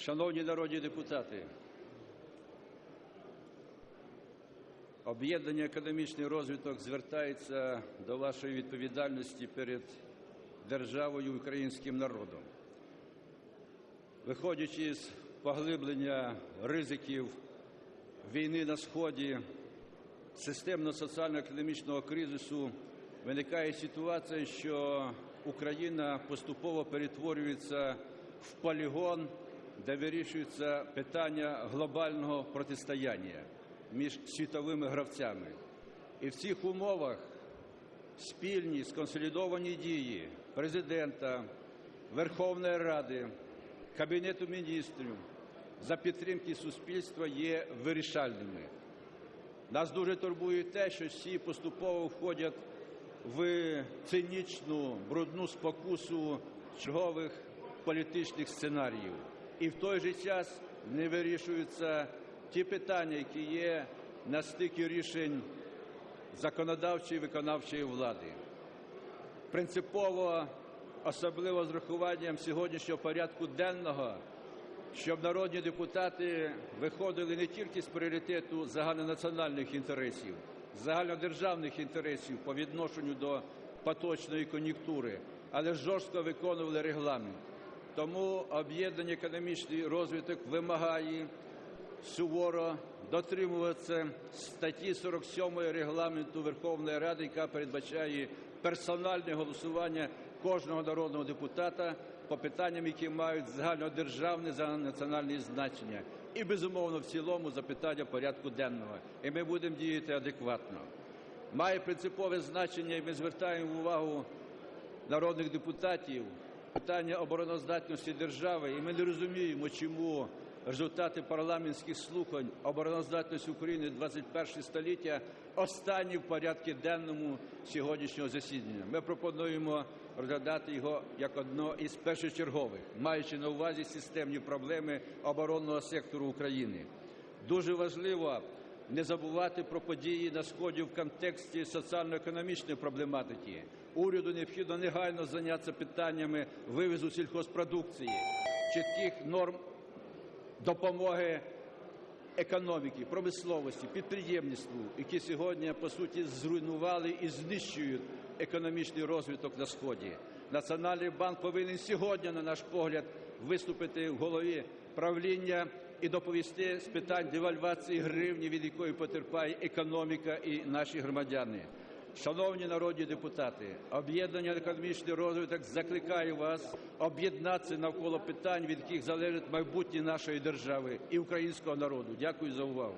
Шановні народні депутати, об'єднання економічний розвиток звертається до вашої відповідальності перед державою і українським народом. Виходячи з поглиблення ризиків війни на сході, системно-соціально-економічного кризису, виникає ситуація, що Україна поступово перетворюється в полігон, де вирішується питання глобального протистояння між світовими гравцями. І в цих умовах спільні сконсолідовані дії Президента, Верховної Ради, Кабінету міністрів за підтримки суспільства є вирішальними. Нас дуже турбує те, що всі поступово входять в цинічну, брудну спокусу чергових політичних сценаріїв. І в той же час не вирішуються ті питання, які є на стикі рішень законодавчої і виконавчої влади. Принципово, особливо з рахуванням сьогоднішнього порядку денного, щоб народні депутати виходили не тільки з пріоритету загальнонаціональних інтересів, загальнодержавних інтересів по відношенню до поточної кон'юнктури, але жорстко виконували регламент. Тому об'єднаний економічний розвиток вимагає суворо дотримуватися статті 47 Регламенту Верховної Ради, яка передбачає персональне голосування кожного народного депутата по питанням, які мають загальнодержавне, загальнонаціональне значення, і, безумовно, в цілому за питання порядку денного. І ми будемо діяти адекватно. Має принципове значення, і ми звертаємо увагу народних депутатів, питання обороноздатності держави, і ми не розуміємо, чому результати парламентських слухань обороноздатність України 21 століття останні в порядку денному сьогоднішнього засідання. Ми пропонуємо розглядати його як одно із першочергових, маючи на увазі системні проблеми оборонного сектору України. Дуже важливо не забувати про події на сході в контексті соціально-економічної проблематики. Уряду необхідно негайно зайнятися питаннями вивізу сільхозпродукції, чітких норм допомоги економіки, промисловості, підприємництву, які сьогодні, по суті, зруйнували і знищують економічний розвиток на Сході. Національний банк повинен сьогодні, на наш погляд, виступити в голові правління і доповісти з питань девальвації гривні, від якої потерпає економіка і наші громадяни. Шановні народні депутати, об'єднання економічний розвиток закликає вас об'єднатися навколо питань, від яких залежить майбутнє нашої держави і українського народу. Дякую за увагу.